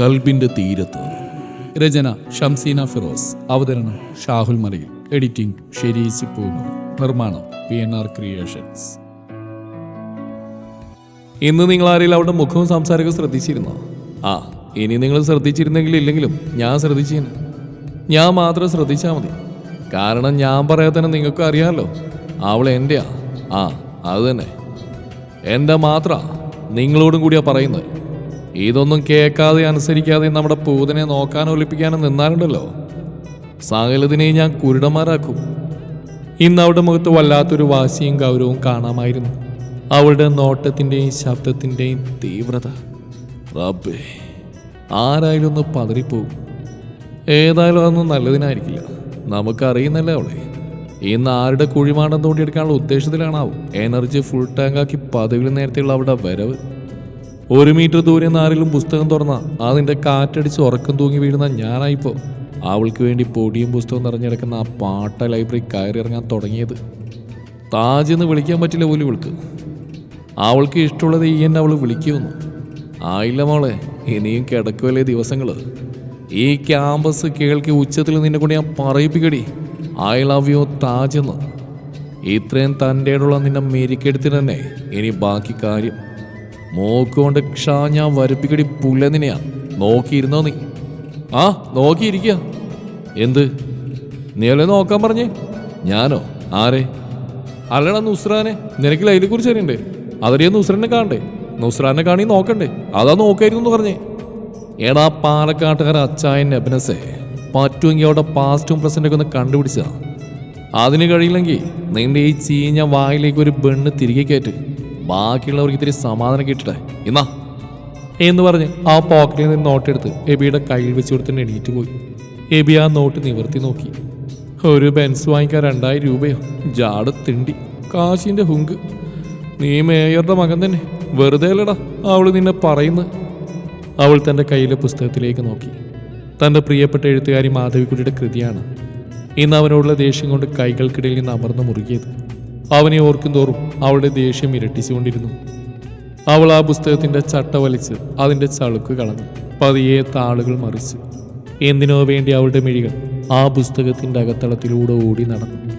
കൽബിന്റെ തീരത്ത്. രചന ഷംസീന ഫിറോസ്. അവതരണം ഷാഹുൽ മലയിൽ. എഡിറ്റിംഗ് ഷെരീസ് പൂനൂർ നിർമ്മാണം പി എൻ ആർ ക്രിയേഷൻസ്. ഇന്ന് നിങ്ങൾ ആരെങ്കിലും അവരുടെ മുഖവും സംസാരമൊക്കെ ശ്രദ്ധിച്ചിരുന്നോ? ആ ഇനി നിങ്ങൾ ശ്രദ്ധിച്ചിരുന്നെങ്കിൽ ഇല്ലെങ്കിലും ഞാൻ ശ്രദ്ധിച്ചു ഞാൻ മാത്രം ശ്രദ്ധിച്ചാൽ മതി. കാരണം ഞാൻ പറയാതെ തന്നെ നിങ്ങൾക്ക് അറിയാമല്ലോ അവൾ എന്റെയാ ആ അത് തന്നെ. എന്റെ മാത്ര? നിങ്ങളോടും കൂടിയാ പറയുന്നത്. ഇതൊന്നും കേൾക്കാതെ അനുസരിക്കാതെ നമ്മുടെ പൂതനെ നോക്കാനോ ഒലിപ്പിക്കാനോ നിന്നാലുണ്ടല്ലോ. സകലതിനെ ഞാൻ കുരുടന്മാരാക്കും. ഇന്ന് അവളുടെ മുഖത്ത് വല്ലാത്തൊരു വാശിയും ഗൗരവവും കാണാമായിരുന്നു. അവളുടെ നോട്ടത്തിന്റെയും ശബ്ദത്തിന്റെയും തീവ്രത. റബ്ബേ ആരായാലും ഒന്ന് പതറിപ്പോവും ഏതായാലും അതൊന്നും നല്ലതിനായിരിക്കില്ല. നമുക്കറിയുന്നല്ലേ അവളെ? ഇന്ന് ആരുടെ കുഴിമാടം തോണ്ടിയെടുക്കാനുള്ള ഉദ്ദേശത്തിലാണാവും? എനർജി ഫുൾ ടാങ്കാക്കി പതിവിൽ നേരത്തെയുള്ള അവളുടെ വരവ്. ഒരു മീറ്റർ ദൂരെ നിന്ന് ആരെങ്കിലും പുസ്തകം തുറന്ന അതിന്റെ കാറ്റടിച്ച് ഉറക്കം തൂങ്ങി വീഴുന്ന ഞാനായിപ്പോ. അവൾക്ക് വേണ്ടി പൊടിയും പുസ്തകവും നിറഞ്ഞെടുക്കുന്ന ആ പാട്ട ലൈബ്രറി കയറി ഇറങ്ങാൻ തുടങ്ങിയത്. താജ് എന്ന് വിളിക്കാൻ പറ്റില്ല പോലും ഇവൾക്ക്. അവൾക്ക് ഇഷ്ടമുള്ളത് ഈ എന്നെ അവൾ വിളിക്കുമെന്ന്. ആയില്ല മോളെ ഇനിയും കിടക്കുമല്ലേ ദിവസങ്ങൾ ഈ ക്യാമ്പസ് കേൾക്കി ഉച്ചത്തിൽ നിന്നെ കൊണ്ട് ഞാൻ പറയിപ്പിക്കടി. ഐ ലവ് യു താജ് എന്ന്. ഇത്രയും തന്റെ നിന്നെ മെരിക്കെടുത്തിന് തന്നെ ഇനി ബാക്കി കാര്യം. മോക്കൊണ്ട് ക്ഷാ ഞാൻ വരപ്പിക്കടി പുലനിനെയാ നോക്കിയിരുന്നോ നീ? ആ നോക്കിയിരിക്കുക എന്ത്? നീ അല്ലേ നോക്കാൻ പറഞ്ഞേ? ഞാനോ? ആരെ? അല്ലട നുസ്രാനെ നിനക്ക് ലൈലിനെ കുറിച്ച് അറിയണ്ടേ? അതറിയ നുസ്രാനെ കാണണ്ടേ? നുസ്രാനെ കാണി നോക്കണ്ടേ? അതാ നോക്കായിരുന്നു പറഞ്ഞേ. എടാ പാലക്കാട്ടുകാര അച്ചായൻ അഭിനസേ പറ്റുമെങ്കിൽ അവിടെ പാസ്റ്റും പ്രസന്റൊക്കെ ഒന്ന് കണ്ടുപിടിച്ചാ അതിന് കഴിയില്ലെങ്കിൽ നിന്റെ ഈ ചീഞ്ഞ വായിലേക്ക് ഒരു ബെണ്ണ് തിരികെ കയറ്റ് ബാക്കിയുള്ളവർക്ക് ഇത്തിരി സമാധാനം കിട്ടട്ടെ. എന്നാ? എന്ന് പറഞ്ഞ് ആ പോക്കറ്റിൽ നിന്ന് നോട്ടെടുത്ത് എബിയുടെ കയ്യിൽ വെച്ച് കൊടുത്തിട്ട് എണീറ്റ് പോയി. എബി ആ നോട്ട് നിവർത്തി നോക്കി. ഒരു ബെൻസ് വാങ്ങിക്കാൻ രണ്ടായിരം രൂപയോ? ജാട തിണ്ടി. കാശിന്റെ ഹുങ്ക്. നീ മേയറുടെ മകൻ തന്നെ. വെറുതെ അല്ലടാ അവൾ നിന്നെ പറയുന്നത്. അവൾ തന്റെ കയ്യിലെ പുസ്തകത്തിലേക്ക് നോക്കി. തന്റെ പ്രിയപ്പെട്ട എഴുത്തുകാരി മാധവിക്കുട്ടിയുടെ കൃതിയാണ്. ഇന്ന് അവനോടുള്ള ദേഷ്യം കൊണ്ട് കൈകൾക്കിടയിൽ നിന്ന് അമർന്നു മുറുകിയത്. അവനെ ഓർക്കും തോറും അവളുടെ ദേഷ്യം ഇരട്ടിച്ചുകൊണ്ടിരുന്നു. അവൾ ആ പുസ്തകത്തിന്റെ ചട്ട വലിച്ച് അതിന്റെ ചളുക്ക് കളഞ്ഞു. പതിയെ താളുകൾ മറിച്ച്. എന്തിനോ വേണ്ടി അവളുടെ മിഴികൾ ആ പുസ്തകത്തിന്റെ അകത്തളത്തിലൂടെ ഓടി നടന്നു.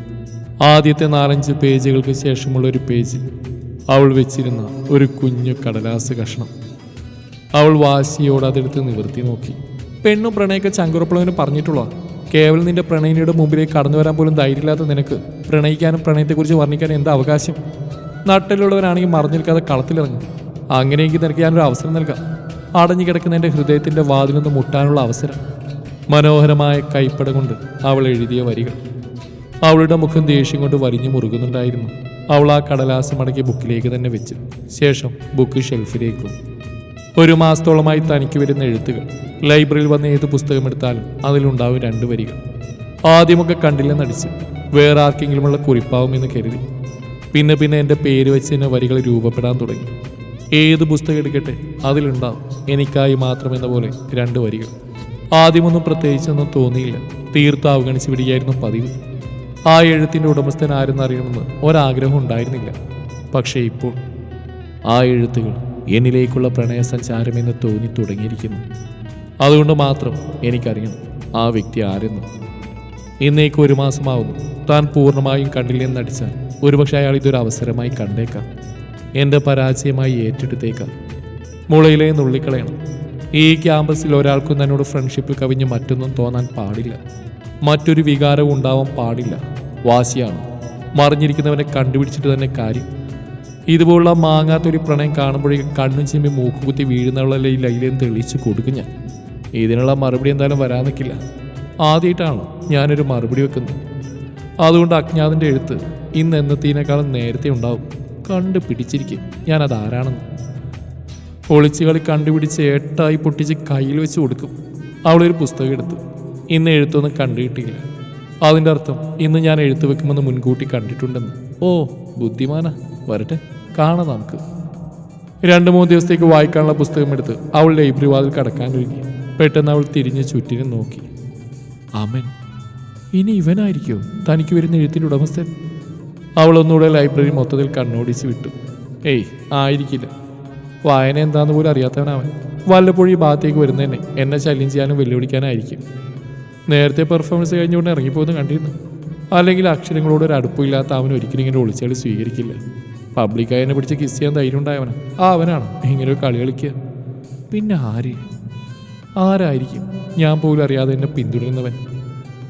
ആദ്യത്തെ നാലഞ്ച് പേജുകൾക്ക് ശേഷമുള്ള ഒരു പേജിൽ അവൾ വെച്ചിരുന്ന ഒരു കുഞ്ഞു കടലാസ് കഷ്ണം. അവൾ വാശിയോട് അതെടുത്ത് നിവർത്തി നോക്കി. പെണ്ണും പ്രണയൊക്കെ ചങ്കുറപ്പുള്ളവന് പറഞ്ഞിട്ടുള്ള കേവലം നിന്റെ പ്രണയിനിയുടെ മുമ്പിലേക്ക് കടന്നു വരാൻ പോലും ധൈര്യമില്ലാത്ത നിനക്ക് പ്രണയിക്കാനും പ്രണയത്തെക്കുറിച്ച് വർണിക്കാനും എന്താ അവകാശം? നാട്ടിലുള്ളവരാണെങ്കിൽ മറഞ്ഞു നിൽക്കാതെ കളത്തിലിറങ്ങും. അങ്ങനെയെങ്കിൽ നിനക്ക് ഞാനൊരു അവസരം നൽകാം. അടഞ്ഞു കിടക്കുന്ന എന്റെ ഹൃദയത്തിന്റെ വാതിലൊന്ന് മുട്ടാനുള്ള അവസരം. മനോഹരമായ കൈപ്പട കൊണ്ട് അവൾ എഴുതിയ വരികൾ. അവളുടെ മുഖം ദേഷ്യം കൊണ്ട് വരിഞ്ഞു മുറുകുന്നുണ്ടായിരുന്നു. അവൾ ആ കടലാസം മടക്കി ബുക്കിലേക്ക് തന്നെ വെച്ച്. ശേഷം ബുക്ക് ഷെൽഫിലേക്കും ഒരു മാസത്തോളമായി തനിക്ക് വരുന്ന എഴുത്തുകൾ. ലൈബ്രറിയിൽ വന്ന് ഏത് പുസ്തകമെടുത്താലും അതിലുണ്ടാവും രണ്ട് വരികൾ. ആദ്യമൊക്കെ കണ്ടില്ലെന്നടിച്ച് വേറെ ആർക്കെങ്കിലുമുള്ള കുറിപ്പാവുമെന്ന് കരുതി. പിന്നെ പിന്നെ എന്റെ പേര് വെച്ച് തന്നെ വരികൾ രൂപപ്പെടാൻ തുടങ്ങി. ഏത് പുസ്തകം എടുക്കട്ടെ അതിലുണ്ടാവും. എനിക്കായി മാത്രമെന്ന പോലെ രണ്ട് വരികൾ. ആദ്യമൊന്നും പ്രത്യേകിച്ചൊന്നും തോന്നിയില്ല. തീർത്ത് അവഗണിച്ച് വിടുകയായിരുന്നു പതിവ്. ആ എഴുത്തിന്റെ ഉടമസ്ഥൻ ആരെന്നറിയണമെന്ന് ഒരാഗ്രഹം ഉണ്ടായിരുന്നില്ല. പക്ഷേ ഇപ്പോൾ ആ എഴുത്തുകൾ എന്നിലേക്കുള്ള പ്രണയസഞ്ചാരമെന്ന് തോന്നി തുടങ്ങിയിരിക്കുന്നു. അതുകൊണ്ട് മാത്രം എനിക്കറിയണം ആ വ്യക്തി ആരെന്ന്. ഇന്നേക്ക് ഒരു മാസമാവുന്നു. താൻ പൂർണമായും കണ്ടില്ലെന്ന് നടിച്ചാൽ ഒരുപക്ഷെ അയാൾ ഇതൊരു അവസരമായി കണ്ടേക്കാം. എന്റെ പരാജയമായി ഏറ്റെടുത്തേക്കാം. മുളയിലെ നുള്ളിക്കളയണം. ഈ ക്യാമ്പസിൽ ഒരാൾക്കും തന്നോട് ഫ്രണ്ട്ഷിപ്പ് കവിഞ്ഞ് മറ്റൊന്നും തോന്നാൻ പാടില്ല. മറ്റൊരു വികാരവും ഉണ്ടാവാൻ പാടില്ല. വാശിയാണ്. മറിഞ്ഞിരിക്കുന്നവനെ കണ്ടുപിടിച്ചിട്ട് തന്നെ കാര്യം. ഇതുപോലുള്ള മാങ്ങാത്തൊരു പ്രണയം കാണുമ്പോഴേക്കും കണ്ണും ചിമ്മി മൂക്കുകുത്തി വീഴുന്നവളല്ലേ ഈ ലൈലയും തെളിയിച്ചു കൊടുക്കും ഞാൻ. ഇതിനുള്ള മറുപടി എന്തായാലും വരാൻ നിൽക്കില്ല ആദ്യമായിട്ടാണോ ഞാനൊരു മറുപടി വെക്കുന്നത്. അതുകൊണ്ട് അജ്ഞാതിന്റെ എഴുത്ത് ഇന്ന് എന്നത്തേക്കാളും നേരത്തെ ഉണ്ടാവും. കണ്ടു പിടിച്ചിരിക്കും ഞാനത് ആരാണെന്ന് ഒളിച്ചുകളി കണ്ടുപിടിച്ച് ഏട്ടായി പൊട്ടിച്ച് കയ്യിൽ വെച്ച് കൊടുക്കും. അവളൊരു പുസ്തകം എടുത്തു. ഇന്ന് എഴുത്തൊന്നും കണ്ടുകിട്ടിയില്ല അതിന്റെ അർത്ഥം ഇന്ന് ഞാൻ എഴുത്ത് വെക്കുമെന്ന് മുൻകൂട്ടി കണ്ടിട്ടുണ്ടെന്ന്. ഓ ബുദ്ധിമാന. വരട്ടെ കാണാം നമുക്ക്. രണ്ട് മൂന്ന് ദിവസത്തേക്ക് വായിക്കാനുള്ള പുസ്തകം എടുത്ത് അവൾ ലൈബ്രറി വാതിൽ കടക്കാൻ ഒരുങ്ങി. പെട്ടെന്ന് അവൾ തിരിഞ്ഞ് ചുറ്റിനും നോക്കി. അമൻ ഇനി ഇവനായിരിക്കോ? തനിക്ക് വരുന്ന എഴുത്തിന്റെ ഉടമസ്ഥൻ? അവൾ ഒന്നുകൂടെ ലൈബ്രറി മൊത്തത്തിൽ കണ്ണോടിച്ച് വിട്ടു. ഏയ് ആയിരിക്കില്ല. വായന എന്താന്ന് പോലും അറിയാത്തവനാവൻ. വല്ലപ്പോഴും ഈ ഭാഗത്തേക്ക് വരുന്നതന്നെ. എന്നെ ശല്യം ചെയ്യാനും വെല്ലുവിളിക്കാനായിരിക്കും. നേരത്തെ പെർഫോമൻസ് കഴിഞ്ഞുകൊണ്ട് ഇറങ്ങിപ്പോകുന്നു കണ്ടിരുന്നു. അല്ലെങ്കിൽ അക്ഷരങ്ങളോട് ഒരു അടുപ്പില്ലാത്ത അവൻ ഒരിക്കലും ഇങ്ങനെ ഒളിച്ചാൽ സ്വീകരിക്കില്ല. പബ്ലിക്കായി എന്നെ പിടിച്ച് കിസ് ചെയ്യാൻ ധൈര്യം ഉണ്ടായവനാണ് ആ അവനാണ്. ഇങ്ങനെ ഒരു കളി കളിക്കുക. പിന്നെ ആര്? ആരായിരിക്കും? ഞാൻ പോലും അറിയാതെ എന്നെ പിന്തുടരുന്നവൻ.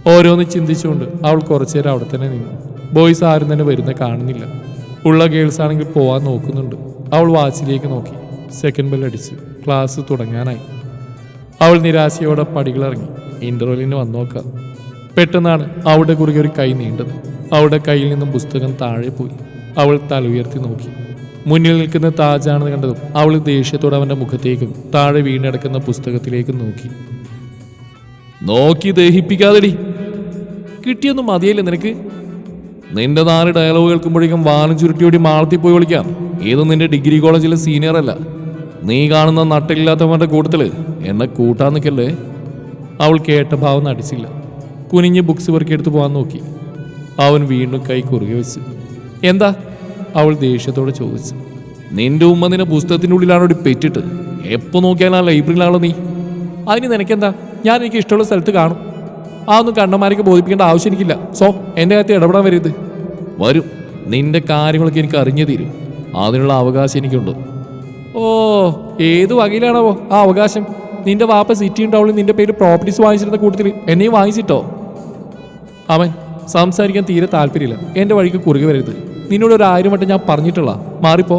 ഓരോന്ന് ചിന്തിച്ചുകൊണ്ട് അവൾ കുറച്ചു നേരം അവിടെ തന്നെ നിന്നു. ബോയ്സ് ആരും തന്നെ വരുന്ന കാണുന്നില്ല. ഉള്ള ഗേൾസ് ആണെങ്കിൽ പോവാൻ നോക്കുന്നുണ്ട്. അവൾ വാച്ചിലേക്ക് നോക്കി. സെക്കൻഡ് ബെൽ അടിച്ചു. ക്ലാസ് തുടങ്ങാനായി. അവൾ നിരാശയോടെ പടികളിറങ്ങി. ഇന്റർവെല്ലിന് വന്നു നോക്കാം. പെട്ടെന്നാണ് അവളുടെ കുറുകെ ഒരു കൈ നീണ്ടത്. അവളുടെ കയ്യിൽ നിന്നും പുസ്തകം താഴെ പോയി. അവൾ തല ഉയർത്തി നോക്കി. മുന്നിൽ നിൽക്കുന്ന താജാണെന്ന് കണ്ടതും അവൾ ദേഷ്യത്തോടെ അവന്റെ മുഖത്തേക്കും താഴെ വീണടക്കുന്ന പുസ്തകത്തിലേക്കും നോക്കി. നോക്കി ദഹിപ്പിക്കാതെടി. കിട്ടിയൊന്നും മതിയല്ലേ നിനക്ക്? നിന്റെ നാല് ഡയലോഗ് കേൾക്കുമ്പോഴേക്കും വാലും ചുരുട്ടിയോടി മാളത്തിൽ പോയി വിളിക്കാം. ഇത് നിന്റെ ഡിഗ്രി കോളേജിലെ സീനിയർ അല്ല. നീ കാണുന്ന നട്ടില്ലാത്തവന്റെ കൂട്ടത്തിൽ എന്നെ കൂട്ടാൻ അവൾ കേട്ട ഭാവം നടിച്ചില്ല. കുനിഞ്ഞ് ബുക്സ് പെറുക്കിയെടുത്ത് പോകാൻ നോക്കി. അവൻ വീണ്ടും കൈ കുറുകെ വെച്ച്. എന്താ? അവൾ ദേഷ്യത്തോടെ ചോദിച്ചു നിന്റെ ഉമ്മ നിന്നെ പുസ്തകത്തിന്റെ ഉള്ളിലാണോ ഒരു പെറ്റിട്ട്. എപ്പോൾ നോക്കിയാലും ആ ലൈബ്രറിയിലാണോ നീ? അതിന് നിനക്കെന്താ? ഞാൻ എനിക്ക് ഇഷ്ടമുള്ള സ്ഥലത്ത് കാണും. ആ ഒന്നും കണ്ണന്മാരൊക്കെ ബോധിപ്പിക്കേണ്ട ആവശ്യം എനിക്കില്ല. സോ എന്റെ കാര്യത്തിൽ ഇടപെടാൻ വരരുത്. വരും. നിന്റെ കാര്യങ്ങളൊക്കെ എനിക്ക് അറിഞ്ഞു തീരും. അതിനുള്ള അവകാശം എനിക്കുണ്ട്. ഓ ഏത് വകയിലാണാവോ ആ അവകാശം? നിന്റെ വാപ്പ സിറ്റി ടൗണിൽ നിന്റെ പേര് പ്രോപ്പർട്ടീസ് വാങ്ങിച്ചിരുന്ന കൂട്ടത്തിൽ എന്നെയും വാങ്ങിച്ചിട്ടോ? അവൻ സംസാരിക്കാൻ തീരെ താല്പര്യമില്ല. എന്റെ വഴിക്ക് കുറുകെ വരരുത്. നിന്നോട് ഒരു ആയിരം വട്ടം ഞാൻ പറഞ്ഞിട്ടുള്ള മാറിപ്പോ.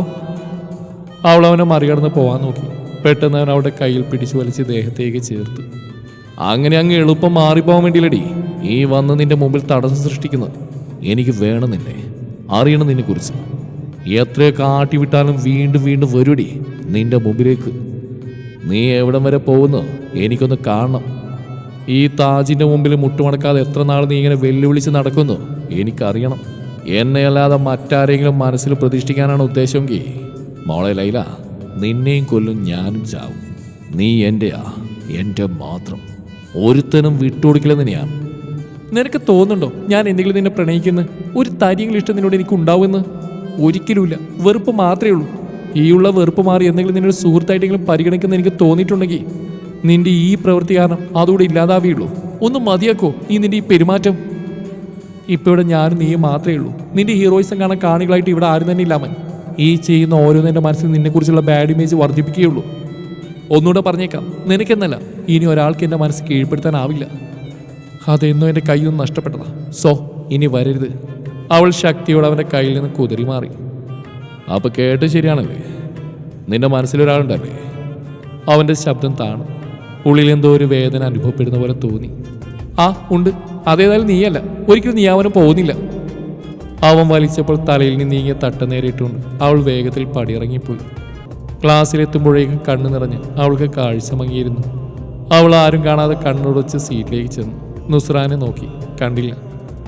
അവൾ അവനെ മറികടന്ന് പോവാൻ നോക്കി. പെട്ടെന്ന് അവൻ അവിടെ കയ്യിൽ പിടിച്ചു വലിച്ച് ദേഹത്തേക്ക് ചേർത്തു. അങ്ങനെ അങ്ങ് എളുപ്പം മാറിപ്പോവാൻ വേണ്ടിയില്ലടി. ഈ വന്ന് നിന്റെ മുമ്പിൽ തടസ്സം സൃഷ്ടിക്കുന്നത് എനിക്ക് വേണം നിന്നെ അറിയണം നിന്നെ കുറിച്ച് എത്രയൊക്കെ ആട്ടി വിട്ടാലും വീണ്ടും വീണ്ടും വരുടി നിന്റെ മുമ്പിലേക്ക്. നീ എവിടം വരെ പോകുന്നു എനിക്കൊന്ന് കാണണം. ഈ താജിന്റെ മുമ്പിൽ മുട്ടുമടക്കാതെ എത്ര നാൾ നീ ഇങ്ങനെ വെല്ലുവിളിച്ച് നടക്കുന്നു എനിക്കറിയണം. എന്നെ അല്ലാതെ മറ്റാരെങ്കിലും മനസ്സിൽ പ്രതിഷ്ഠിക്കാനാണ് ഉദ്ദേശമെങ്കിൽ മോളെ ലൈല നിന്നെയും കൊല്ലും ഞാനും ചാവും. നീ എന്റെയാ എന്റെ മാത്രം. ഒരുത്തനും വിട്ടുകൊടുക്കില്ലെന്ന് ഞാൻ നിനക്ക് തോന്നുന്നുണ്ടോ ഞാൻ എന്തെങ്കിലും നിന്നെ പ്രണയിക്കുന്ന? ഒരു തരിയെങ്കിലും ഇഷ്ടം നിന്നോട് എനിക്ക് ഉണ്ടാവുമെന്ന്? ഒരിക്കലുമില്ല. വെറുപ്പ് മാത്രമേ ഉള്ളൂ. ഈ ഉള്ള വെറുപ്പ് മാറി എന്തെങ്കിലും നിന്നൊരു സുഹൃത്തായിട്ടെങ്കിലും പരിഗണിക്കുന്ന എനിക്ക് തോന്നിയിട്ടുണ്ടെങ്കിൽ നിന്റെ ഈ പ്രവൃത്തി കാരണം അതുകൂടെ ഇല്ലാതാവുകയുള്ളൂ. ഒന്ന് മതിയാക്കോ? നീ നിന്റെ ഈ പെരുമാറ്റം? ഇപ്പൊ ഇവിടെ ഞാൻ നീ മാത്രമേ ഉള്ളൂ. നിന്റെ ഹീറോയിസം കാണാൻ കാണികളായിട്ട് ഇവിടെ ആരും തന്നെ ഇല്ല അവൻ ഈ ചെയ്യുന്ന ഓരോന്നിന്റെ മനസ്സിൽ നിന്നെക്കുറിച്ചുള്ള ബാഡ് ഇമേജ് വർദ്ധിപ്പിക്കുകയുള്ളൂ. ഒന്നുകൂടെ പറഞ്ഞേക്കാം. നിനക്കെന്നല്ല? ഇനി ഒരാൾക്ക് എന്റെ മനസ്സ് കീഴ്പ്പെടുത്താനാവില്ല. അതെന്നോ എന്റെ കയ്യിൽ നിന്ന് നഷ്ടപ്പെട്ടതാ. സോ ഇനി വരരുത്. അവൾ ശക്തിയോടെ അവന്റെ കയ്യിൽ നിന്ന് കുതിരി മാറി. അപ്പൊ കേട്ട് ശരിയാണല്ലേ? നിന്റെ മനസ്സിലൊരാളുണ്ടല്ലേ അവന്റെ ശബ്ദം താണു. ഉള്ളിൽ എന്തോ ഒരു വേദന അനുഭവപ്പെടുന്ന പോലെ തോന്നി. ആ ഉണ്ട്. അതേതായാലും നീയല്ല. ഒരിക്കലും നീ അവനും പോകുന്നില്ല. അവൻ വലിച്ചപ്പോൾ തലയിൽ നിന്ന് നീങ്ങിയ തട്ട നേരിട്ടുകൊണ്ട് അവൾ വേഗത്തിൽ പടിയിറങ്ങിപ്പോയി. ക്ലാസ്സിലെത്തുമ്പോഴേക്കും കണ്ണു നിറഞ്ഞ് അവൾക്ക് കാഴ്ച മങ്ങിയിരുന്നു. അവൾ ആരും കാണാതെ കണ്ണുടച്ച് സീറ്റിലേക്ക് ചെന്നു. നുസ്രാനെ നോക്കി. കണ്ടില്ല.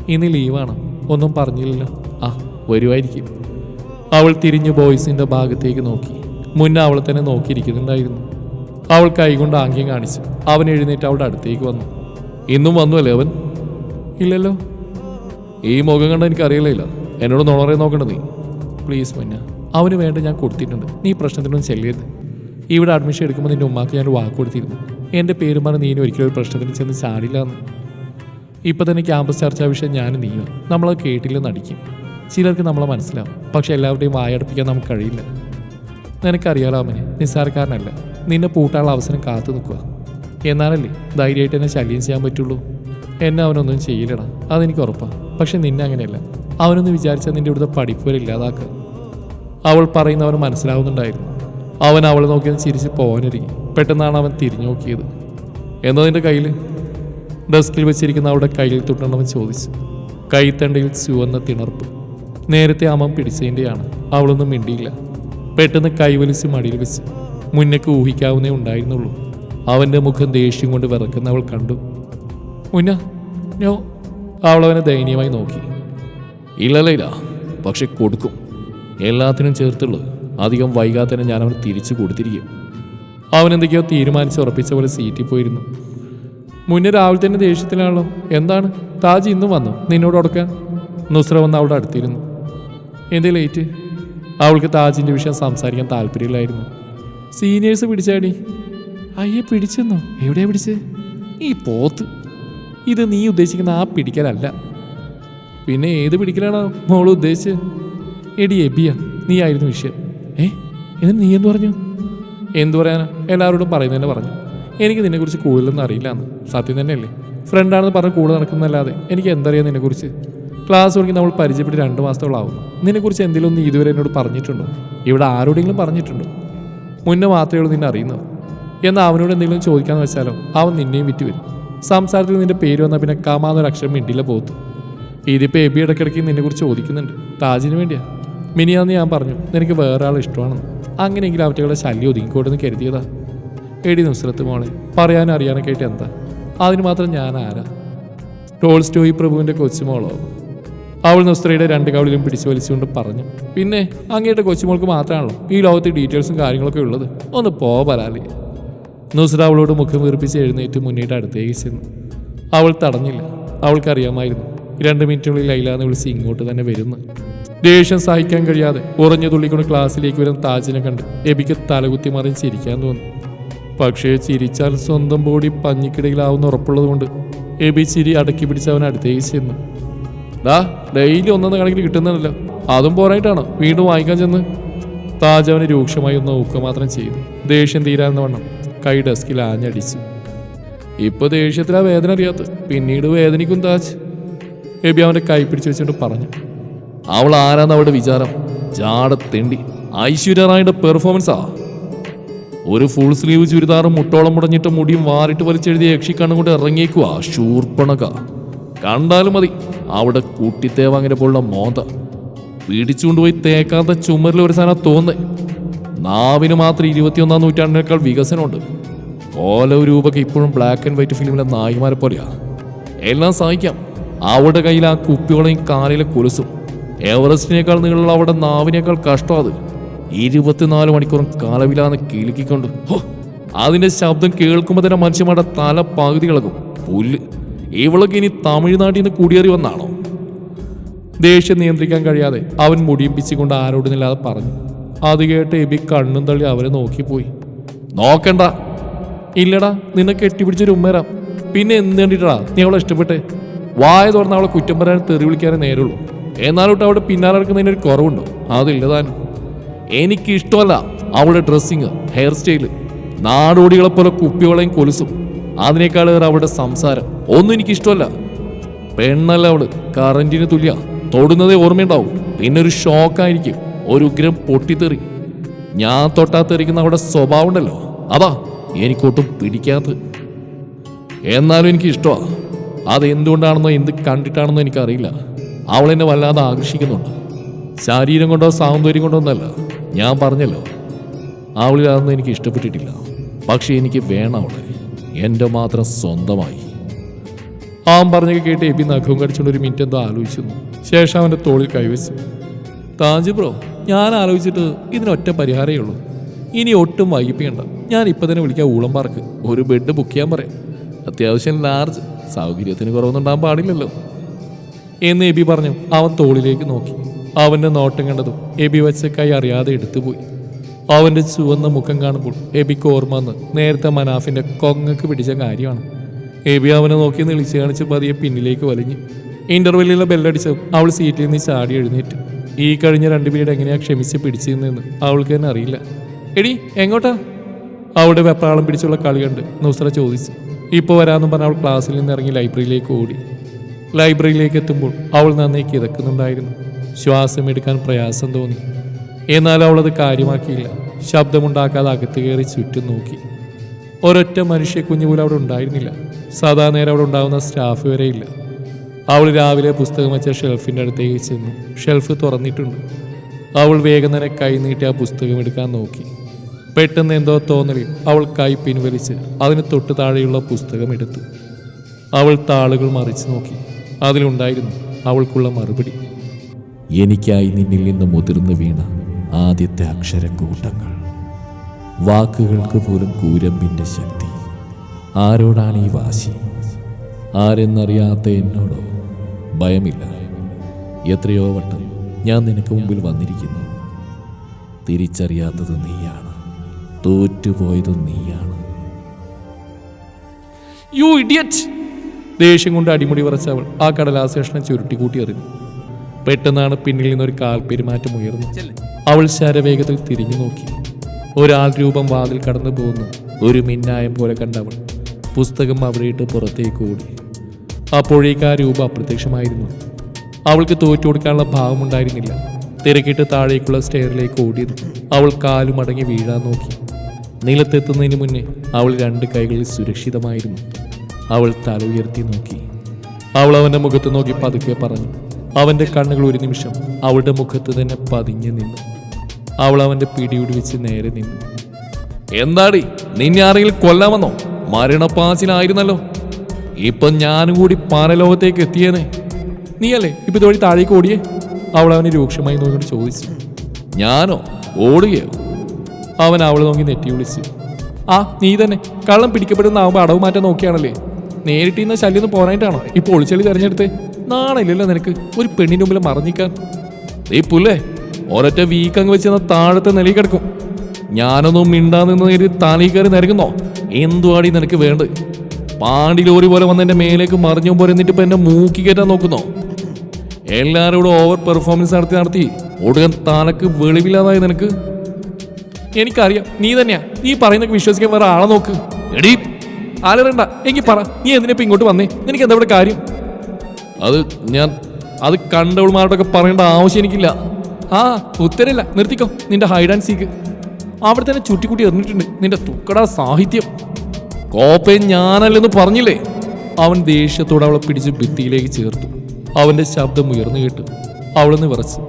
ഇനി ലീവാണ്. ഒന്നും പറഞ്ഞില്ലല്ലോ. ആ വരുമായിരിക്കും അവൾ തിരിഞ്ഞ് ബോയ്സിന്റെ ഭാഗത്തേക്ക് നോക്കി. മുന്നേ അവൾ തന്നെ നോക്കിയിരിക്കുന്നുണ്ടായിരുന്നു. അവൾ കൈകൊണ്ട് ആംഗ്യം കാണിച്ചു അവൻ എഴുന്നേറ്റ് അവളുടെ അടുത്തേക്ക് വന്നു. ഇന്നും വന്നു അല്ലേ അവൻ? ഇല്ലല്ലോ. ഈ മുഖം കണ്ട എനിക്ക് അറിയില്ല എന്നോട് നുണറെ നോക്കണ്ട നീ. പ്ലീസ് മുന്ന അവന് വേണ്ട ഞാൻ കൊടുത്തിട്ടുണ്ട്. നീ പ്രശ്നത്തിനൊന്നും ചെല്ലരുത്. ഇവിടെ അഡ്മിഷൻ എടുക്കുമ്പോൾ നിന്റെ ഉമ്മാക്ക് ഞാൻ വാക്ക് കൊടുത്തിരുന്നു. എന്റെ പേരും പറഞ്ഞ് നീ ഒരിക്കലും ഒരു പ്രശ്നത്തിന് ചെന്ന് ചാടില്ല എന്ന്. ഇപ്പം തന്നെ ക്യാമ്പസ് ചർച്ചാ വിഷയം ഞാനും നീയും. നമ്മളത് കേട്ടില്ലെന്ന് അടിക്കും. ചിലർക്ക് നമ്മളെ മനസ്സിലാവും. പക്ഷെ എല്ലാവരുടെയും വായടപ്പിക്കാൻ നമുക്ക് കഴിയില്ല. നിനക്കറിയാലോ അവന് നിസ്സാരക്കാരനല്ല. നിന്നെ പൂട്ടാനുള്ള അവസരം കാത്തു നിൽക്കുക. എന്നാലല്ലേ ധൈര്യമായിട്ട് എന്നെ ശല്യം ചെയ്യാൻ പറ്റുള്ളൂ? എന്നെ അവനൊന്നും ചെയ്യില്ലടാ. അതെനിക്ക് ഉറപ്പാണ് പക്ഷെ നിന്നെ അങ്ങനെയല്ല. അവനൊന്ന് വിചാരിച്ചാൽ നിന്റെ ഇവിടുത്തെ പഠിപ്പ് വരെ ഇല്ലാതാക്കുക അവൾ പറയുന്ന അവന് മനസ്സിലാവുന്നുണ്ടായിരുന്നു. അവൻ അവളെ നോക്കി ഒന്ന് ചിരിച്ച് പോകാനൊരുങ്ങി പെട്ടെന്നാണ് അവൻ തിരിഞ്ഞു നോക്കിയത്. എന്നാ നിന്റെ കയ്യിൽ ഡെസ്കിൽ വെച്ചിരിക്കുന്ന അവളുടെ കയ്യിൽ തൊട്ടണവൻ ചോദിച്ചു. കൈത്തണ്ടയിൽ ചുവന്ന തിണർപ്പ്. നേരത്തെ അമ്മ പിടിച്ചതിന്റെയാണ് അവളൊന്നും മിണ്ടിയില്ല. പെട്ടെന്ന് കൈവലിച്ച് മടിയിൽ വെച്ച് മുന്നേക്ക് ഊഹിക്കാവുന്നേ ഉണ്ടായിരുന്നുള്ളൂ. അവന്റെ മുഖം ദേഷ്യം കൊണ്ട് വിറക്കുന്ന അവൾ കണ്ടു. മുന്ന ഞോ അവളവനെ ദയനീയമായി നോക്കി. ഇല്ലല്ല ഇല്ല പക്ഷെ കൊടുക്കും. എല്ലാത്തിനും ചേർത്തുള്ളത്. അധികം വൈകാതെ തന്നെ ഞാൻ അവന് തിരിച്ചു കൊടുത്തിരിക്കും. അവൻ എന്തൊക്കെയോ തീരുമാനിച്ച് ഉറപ്പിച്ച പോലെ സീറ്റിൽ പോയിരുന്നു. മുന്നേ രാവിലെ തന്നെ ദേഷ്യത്തിലാണല്ലോ. എന്താണ്? താജ് ഇന്നും വന്നു. നിന്നോട് ഉടക്കാൻ നുസ്ര വന്ന് അവളുടെ അടുത്തിരുന്നു. എന്തേ ലേറ്റ് അവൾക്ക് താജിന്റെ വിഷയം സംസാരിക്കാൻ താല്പര്യമില്ലായിരുന്നു. സീനിയേഴ്സ് പിടിച്ചാടി. അയ്യെ പിടിച്ചെന്നോ? എവിടെയാ പിടിച്ച്? ഈ പോത്ത്. ഇത് നീ ഉദ്ദേശിക്കുന്ന ആ പിടിക്കലല്ല. പിന്നെ ഏത് പിടിക്കലാണ് മോൾ ഉദ്ദേശിച്ചത് എടി എബിയ നീ ആയിരുന്നു വിഷയം. ഏ? എന്നിട്ട് നീ എന്ത് പറഞ്ഞു? എന്തു പറയാനാ? എല്ലാവരോടും പറയുന്നതന്നെ പറഞ്ഞു. എനിക്ക് നിന്നെക്കുറിച്ച് കൂടുതലൊന്നും അറിയില്ല എന്ന് സത്യം തന്നെയല്ലേ? ഫ്രണ്ടാണെന്ന് പറഞ്ഞ് കൂടെ നടക്കുന്നല്ലാതെ എനിക്ക് എന്തറിയാം നിന്നെക്കുറിച്ച്? ക്ലാസ് തുടങ്ങി നമ്മൾ പരിചയപ്പെട്ട് രണ്ട് മാസത്തോളാവുന്നു. നിന്നെക്കുറിച്ച് എന്തെങ്കിലും നീ ഇതുവരെ എന്നോട് പറഞ്ഞിട്ടുണ്ടോ? ഇവിടെ ആരോടെങ്കിലും പറഞ്ഞിട്ടുണ്ടോ? മുന്നേ മാത്രമേ ഉള്ളൂ നിന്നെ അറിയുന്നത്. എന്നാൽ അവനോട് എന്തെങ്കിലും ചോദിക്കാമെന്ന് വെച്ചാലോ അവൻ നിന്നെയും വിറ്റ് വരും സംസാരത്തിൽ നിന്റെ പേര് വന്നാൽ പിന്നെ കമാന്നൊരു അക്ഷരം മിണ്ടില്ല പോത്തു. ഇതിപ്പോൾ എബി ഇടയ്ക്കിടയ്ക്ക് നിന്നെക്കുറിച്ച് ചോദിക്കുന്നുണ്ട്. താജിന് വേണ്ടിയാ. മിനിയാന്ന് ഞാൻ പറഞ്ഞു നിനക്ക് വേറെ ആൾ ഇഷ്ടമാണെന്ന്. അങ്ങനെയെങ്കിലും അവറ്റകളെ ശല്യം ഒതുങ്ങിക്കോട്ടെന്ന് കരുതിയതാ. എടി നുസ്രത്ത് മോളെ പറയാനും അറിയാനൊക്കെ ആയിട്ട് എന്താ? അതിന് മാത്രം ഞാൻ ആരാ? ടോൾ സ്റ്റോയി പ്രഭുവിന്റെ കൊച്ചുമോളോ? അവൾ നുസ്രയുടെ രണ്ട് കവളിലും പിടിച്ചു വലിച്ചുകൊണ്ട് പറഞ്ഞു പിന്നെ അങ്ങേട്ട് കൊച്ചുമോൾക്ക് മാത്രമാണല്ലോ ഈ ലോകത്ത് ഡീറ്റെയിൽസും കാര്യങ്ങളൊക്കെ ഉള്ളത്. ഒന്ന് പോ പരാലേ. നുസ്ര അവളോട് മുഖം വീർപ്പിച്ച് എഴുന്നേറ്റ് മുന്നേറ്റ് അടുത്തേക്ക് ചെന്നു. അവൾ തടഞ്ഞില്ല. അവൾക്കറിയാമായിരുന്നു. രണ്ട് മിനിറ്റിനുള്ളിൽ ലൈല എന്ന് വിളിച്ച് ഇങ്ങോട്ട് തന്നെ വരുന്നു. ദേഷ്യം സഹിക്കാൻ കഴിയാതെ ഉറഞ്ഞു തുള്ളിക്കൊണ്ട് ക്ലാസ്സിലേക്ക് വരുന്ന താജിനെ കണ്ട് എബിക്ക് തലകുത്തി മറിഞ്ഞ് ചിരിക്കാൻ തോന്നി. പക്ഷേ ചിരിച്ചാൽ സ്വന്തം ബോഡി പഞ്ഞിക്കിടയിലാവുന്ന ഉറപ്പുള്ളതുകൊണ്ട് എബി ചിരി അടക്കി പിടിച്ച് അവൻ അടുത്തേക്ക് ചെന്നു. ഡാ ഡെയിലി ഒന്നെന്ന കണക്കിന് കിട്ടുന്നതല്ലോ. അതും പോരായിട്ടാണ്? വീണ്ടും വാങ്ങിക്കാൻ ചെന്ന്? താജ് അവനെ രൂക്ഷമായി ഒന്ന് നോക്കുക മാത്രം ചെയ്തു. ദേഷ്യം തീരാവുന്ന വണ്ണം കൈ ഡെസ്കിൽ ആഞ്ഞടിച്ചു. ഇപ്പൊ ദേഷ്യത്തിലാ വേദന അറിയാത്ത. പിന്നീട് വേദനിക്കും താജ്. എബി അവന്റെ കൈ പിടിച്ചു വെച്ചുകൊണ്ട് പറഞ്ഞു. അവൾ ആരാന്ന് അവളുടെ വിചാരം? തെണ്ടി. ഐശ്വര്യ റായുടെ പെർഫോമൻസാ ഒരു ഫുൾ സ്ലീവ് ചുരിദാറും മുട്ടോളം മുടഞ്ഞിട്ട് മുടിയും വാറിട്ട് വലിച്ചെഴുതിയ യക്ഷിക്കണ്ണും കൊണ്ട് ഇറങ്ങിയേക്കുവാ ശൂർപ്പണക. കണ്ടാലും മതി. അവിടെ കൂട്ടിത്തേവാങ്ങനെ പോലുള്ള മോത പിടിച്ചുകൊണ്ടുപോയി തേക്കാത്ത ചുമരിൽ ഒരു സാധനം തോന്നേ നാവിന് മാത്രം ഇരുപത്തിയൊന്നാം നൂറ്റാണ്ടിനേക്കാൾ വികസനമുണ്ട്. ഓലോ രൂപക്ക് ഇപ്പോഴും ബ്ലാക്ക് ആൻഡ് വൈറ്റ് ഫിലിമിലെ നായിമാരെ പോലെയാ. എല്ലാം സഹിക്കാം അവിടെ കയ്യിൽ ആ കുപ്പികളെയും കാലിലെ കൊലുസും. എവറസ്റ്റിനേക്കാൾ നീളമുള്ള അവിടെ നാവിനേക്കാൾ കഷ്ടം അത്. ഇരുപത്തിനാല് മണിക്കൂറും കാലവിലാന്ന് കിലുക്കിക്കൊണ്ട്. അതിന്റെ ശബ്ദം കേൾക്കുമ്പോൾ തന്നെ മനുഷ്യന്മാരുടെ തല പകുതി കിളക്കും പുല്ല്. ഇവളൊക്കെ ഇനി തമിഴ്നാട്ടിൽ നിന്ന് കുടിയേറി വന്നാണോ? ദേഷ്യം നിയന്ത്രിക്കാൻ കഴിയാതെ അവൻ മുടിയിപ്പിച്ചുകൊണ്ട് ആരോടുന്നില്ലാതെ പറഞ്ഞു. അത് കേട്ട് എബി കണ്ണും തള്ളി അവരെ നോക്കിപ്പോയി. നോക്കണ്ട. ഇല്ലടാ നിന്നെ കെട്ടിപ്പിടിച്ചൊരു ഉമ്മരാം പിന്നെ എന്ത് കണ്ടിട്ടാ നീ അവളെ ഇഷ്ടപ്പെട്ടെ? വായ തുറന്ന അവളെ കുറ്റം പറയാൻ തെറി വിളിക്കാനേ നേരുള്ളൂ. എന്നാലോട്ട് അവിടെ പിന്നാലെ നടക്കുന്നതിന് ഒരു കുറവുണ്ടോ? അതില്ല എനിക്ക് ഇഷ്ടമല്ല അവളുടെ ഡ്രസ്സിങ് ഹെയർ സ്റ്റൈൽ നാടോടികളെ പോലെ കുപ്പികളെയും കൊലുസും. അതിനേക്കാളേറെ അവളുടെ സംസാരം. ഒന്നും എനിക്ക് ഇഷ്ടമല്ല പെണ്ണല്ല അവൾ. കറന്റിന് തുല്യ. തൊടുന്നതേ ഓർമ്മയുണ്ടാവും. പിന്നെ ഒരു ഷോക്കായിരിക്കും. ഒരു ഉഗ്രം പൊട്ടിത്തെറി. ഞാൻ തൊട്ടാ തെറിക്കുന്ന അവളുടെ സ്വഭാവം ഉണ്ടല്ലോ. അതാ. എനിക്കൊട്ടും പിടിക്കാത്തത് എന്നാലും എനിക്ക് ഇഷ്ടമാണ് അത് എന്തുകൊണ്ടാണെന്നോ എന്ത് കണ്ടിട്ടാണെന്നോ എനിക്കറിയില്ല. അവൾ എന്നെ വല്ലാതെ ആകർഷിക്കുന്നുണ്ട്. ശരീരം കൊണ്ടോ സൗന്ദര്യം കൊണ്ടോ ഒന്നല്ല. ഞാൻ പറഞ്ഞല്ലോ. അവളിൽ അതൊന്നും എനിക്ക് ഇഷ്ടപ്പെട്ടിട്ടില്ല. പക്ഷേ എനിക്ക് വേണം അവളെ. എന്റെ മാത്രം സ്വന്തമായി. ആം പറഞ്ഞൊക്കെ കേട്ട് എബി നഖവും കടിച്ചുകൊണ്ട് ഒരു മിനിറ്റ് എന്തോ ആലോചിച്ചു ശേഷം അവന്റെ തോളിൽ കൈവച്ചു. താജ് ബ്രോ ഞാൻ ആലോചിച്ചിട്ട് ഇതിനൊറ്റ പരിഹാരമേ ഉള്ളൂ. ഇനി ഒട്ടും വൈകിപ്പിക്കണ്ട. ഞാൻ ഇപ്പം തന്നെ വിളിക്കാം ഊളം പാർക്ക്. ഒരു ബെഡ് ബുക്ക് ചെയ്യാൻ പറയാം. അത്യാവശ്യം ലാർജ് സൗകര്യത്തിന് കുറവൊന്നും ഉണ്ടാകാൻ പാടില്ലല്ലോ. എന്ന് എബി പറഞ്ഞു. അവൻ തോളിലേക്ക് നോക്കി. അവന്റെ നോട്ടം കണ്ടതും എബി വെച്ച കൈ അറിയാതെ എടുത്തുപോയി അവന്റെ ചുവന്ന മുഖം കാണുമ്പോൾ എബിക്ക് ഓർമ്മ വന്ന് നേരത്തെ മനാഫിന്റെ കൊങ്ങക്ക് പിടിച്ച കാര്യമാണ്. എബി അവനെ നോക്കി നിളിച്ച് കാണിച്ച് പതിയെ പിന്നിലേക്ക് വലിഞ്ഞു. ഇന്റർവെല്ലിലെ ബെല്ലടിച്ചതും അവൾ സീറ്റിൽ നിന്ന് ചാടി എഴുന്നേറ്റ്. ഈ കഴിഞ്ഞ രണ്ട് പീരീഡ് എങ്ങനെയാ ക്ഷമിച്ച് പിടിച്ചിരുന്നെന്ന് അവൾക്ക് തന്നെ അറിയില്ല. എടി എങ്ങോട്ടാ? അവിടെ വെപ്രാളം പിടിച്ചുള്ള കളി കണ്ട് നൗസറ ചോദിച്ചു ഇപ്പോൾ വരാമെന്ന് പറഞ്ഞ അവൾ ക്ലാസ്സിൽ നിന്ന് ഇറങ്ങി ലൈബ്രറിയിലേക്ക് ഓടി. ലൈബ്രറിയിലേക്ക് എത്തുമ്പോൾ അവൾ നന്നായി കിതക്കുന്നുണ്ടായിരുന്നു. ശ്വാസം എടുക്കാൻ പ്രയാസം തോന്നി. എന്നാൽ അവൾ അത് കാര്യമാക്കിയില്ല. ശബ്ദമുണ്ടാക്കാതെ അകത്ത് കയറി ചുറ്റും നോക്കി. ഒരൊറ്റ മനുഷ്യ കുഞ്ഞു പോലും അവിടെ ഉണ്ടായിരുന്നില്ല. സാധാ നേരം അവിടെ ഉണ്ടാകുന്ന സ്റ്റാഫ് വരെയില്ല അവൾ രാവിലെ പുസ്തകം വെച്ച ഷെൽഫിന്റെ അടുത്തേക്ക് ചെന്നു. ഷെൽഫ് തുറന്നിട്ടുണ്ട്. അവൾ വേഗം തന്നെ കൈ നീട്ടി ആ പുസ്തകം എടുക്കാൻ നോക്കി. പെട്ടെന്ന് എന്തോ തോന്നലിൽ അവൾക്കായി പിൻവലിച്ച് അതിന് തൊട്ട് താഴെയുള്ള പുസ്തകം എടുത്തു. അവൾ താളുകൾ മറിച്ചു നോക്കി. അതിലുണ്ടായിരുന്നു അവൾക്കുള്ള മറുപടി. എനിക്കായി നിന്നിൽ നിന്ന് മുതിർന്നു വീണ ആദ്യത്തെ അക്ഷരക്കൂട്ടങ്ങൾ. വാക്കുകൾക്ക് പോലും കൂരമ്പിന്റെ ശക്തി. ആരോടാണ് ഈ വാശി? ആരെന്നറിയാത്ത എന്നോടോ? ഭയമില്ല. എത്രയോ വട്ടം ഞാൻ നിനക്ക് മുമ്പിൽ വന്നിരിക്കുന്നു. തിരിച്ചറിയാത്തത് നീയാണ്. തോറ്റുപോയത് നീയാണ്. യു ഇഡിയറ്റ് ദേഷ്യം കൊണ്ട് അടിമുടി വറച്ച അവൾ ആ കടലാശേഷണം ചുരുട്ടി ചുരുട്ടിക്കൂട്ടി എറിഞ്ഞു. പെട്ടെന്നാണ് പിന്നിൽ നിന്നൊരു കാൽ പെരുമാറ്റം ഉയർന്നു. അവൾ ശരവേഗത്തിൽ തിരിഞ്ഞു നോക്കി. ഒരാൾ രൂപം വാതിൽ കടന്നു പോകുന്നു ഒരു മിന്നായം പോലെ കണ്ടവൾ പുസ്തകം അവിടെയിട്ട് പുറത്തേക്ക് ഓടി. അപ്പോഴേക്ക് ആ രൂപം അപ്രത്യക്ഷമായിരുന്നു. അവൾക്ക് തോറ്റു കൊടുക്കാനുള്ള ഭാവമുണ്ടായിരുന്നില്ല. തിരക്കിട്ട് താഴേക്കുള്ള സ്റ്റെയറിലേക്ക് ഓടിയത് അവൾ കാലുമടങ്ങി വീഴാൻ നോക്കി. നിലത്തെത്തുന്നതിന് മുന്നേ അവൾ രണ്ട് കൈകളിൽ സുരക്ഷിതമായിരുന്നു. അവൾ തല ഉയർത്തി നോക്കി. അവൾ അവന്റെ മുഖത്ത് നോക്കി പതുക്കെ പറഞ്ഞു. അവന്റെ കണ്ണുകൾ ഒരു നിമിഷം അവളുടെ മുഖത്ത് തന്നെ പതിഞ്ഞു നിന്നു. അവൾ അവന്റെ പിടിയുടി വെച്ച് നേരെ നിന്നു. എന്താടി നിന്നെ ആരെങ്കിലും കൊല്ലാമെന്നോ മരണപ്പാച്ചിലായിരുന്നല്ലോ. ഇപ്പം ഞാനും കൂടി പാനലോകത്തേക്ക് എത്തിയേനെ. നീയല്ലേ ഇപ്പം ഇതുവഴി താഴേക്ക് ഓടിയേ? അവൾ അവനെ രൂക്ഷമായി നോക്കിയിട്ട് ചോദിച്ചു. ഞാനോ? ഓടുകയോ? അവൻ അവളെ നോക്കി നെറ്റി വിളിച്ച്. ആ നീ തന്നെ. കള്ളം പിടിക്കപ്പെടുന്നാവുമ്പോ അടവ് മാറ്റാൻ നോക്കിയാണല്ലേ? നേരിട്ട് ഇന്ന് ശല്യം ഒന്ന് പോരായിട്ടാണോ ഇപ്പോൾ ഒളിച്ചെളി തെരഞ്ഞെടുത്തേ. നാണില്ലല്ലോ നിനക്ക്. ഒരു പെണ്ണിന്റെ മുമ്പിൽ മറഞ്ഞിക്കാൻ. നീ പുല്ലേ ഒരൊറ്റ വീക്കങ്ങ് വെച്ച് താഴത്തെ നിലയിൽ കിടക്കും. ഞാനൊന്നും മിണ്ടാ നിന്ന് കരുതി തലയിൽ കയറി നിരക്കുന്നോ എന്തുവാടി നിനക്ക് വേണ്ടത്? പാണ്ടി ലോറി പോലെ വന്ന് എന്റെ മേലേക്ക് മറിഞ്ഞു പോലെ എന്നിട്ട് ഇപ്പൊ എന്നെ മൂക്കി കയറ്റാൻ നോക്കുന്നോ? എല്ലാരോടും ഓവർ പെർഫോമൻസ് നടത്തി നടത്തി. ഒടുക്കൻ താനക്ക് വെളിവില്ലാതായി നിനക്ക്. എനിക്കറിയാം. നീ തന്നെയാ. നീ പറയുന്നൊക്കെ വിശ്വസിക്കാൻ വേറെ ആളെ നോക്ക്. എടീ. ആലറണ്ട എനിക്ക് പറ. നീ എന്തിനാ ഇങ്ങോട്ട് വന്നേ? നിനക്ക് എന്താ ഇവിടെ കാര്യം? അത് ഞാൻ അത് കണ്ടവൾമാരോടൊക്കെ പറയേണ്ട ആവശ്യം എനിക്കില്ല. ആ ഉത്തരല്ല നിർത്തിക്കോ. നിന്റെ ഹൈഡ് ആൻഡ് സീക്ക് അവിടെ തന്നെ ചുറ്റിക്കുട്ടി എറിഞ്ഞിട്ടുണ്ട്. നിന്റെ തുക്കട സാഹിത്യം. കോപ്പയും ഞാനല്ലെന്ന് പറഞ്ഞില്ലേ? അവൻ ദേഷ്യത്തോടെ അവളെ പിടിച്ച് ഭിത്തിയിലേക്ക് ചേർത്തു. അവന്റെ ശബ്ദം ഉയർന്നു കേട്ടു അവളൊന്ന് വിറച്ചു.